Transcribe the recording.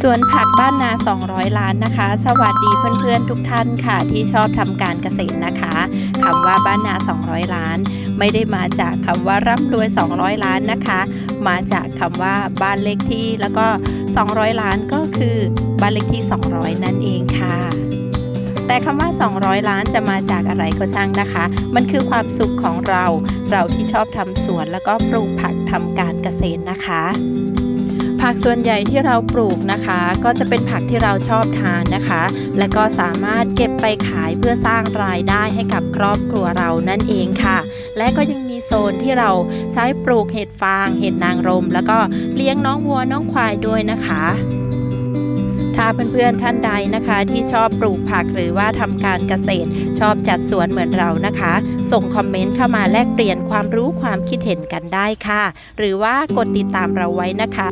สวนผักบ้านนา 200 ล้านนะคะ สวัสดีเพื่อนๆทุกท่านค่ะ ที่ชอบทำการเกษตรนะคะคำว่าบ้านนา 200 ล้าน ไม่ได้มาจากคำว่าร่ำรวย 200 ล้านนะคะ มาจากคำว่าบ้านเลขที่แล้วก็ 200 ล้านก็คือบ้านเลขที่ 200 นั่นเองค่ะ แต่คำว่า 200 ล้านจะมาจากอะไรก็ช่างนะคะ มันคือความสุขของเรา เราที่ชอบทำสวนแล้วก็ปลูกผักทำการเกษตรนะคะ ผักส่วนใหญ่ที่เราปลูกนะคะ ก็จะเป็นผักที่เราชอบทานนะคะ และก็สามารถเก็บไปขายเพื่อสร้างรายได้ให้กับครอบครัวเรานั่นเองค่ะ และก็ยังมีโซนที่เราใช้ปลูกเห็ดฟาง เห็ดนางรม แล้วก็เลี้ยงน้องวัวน้องควายด้วยนะคะถ้าเพื่อนๆท่านใดนะคะที่ชอบปลูกผักหรือว่าทำการเกษตร ชอบจัดสวนเหมือนเรานะคะ ส่งคอมเมนต์เข้ามาแลกเปลี่ยนความรู้ความคิดเห็นกันได้ค่ะ หรือว่ากดติดตามเราไว้นะคะ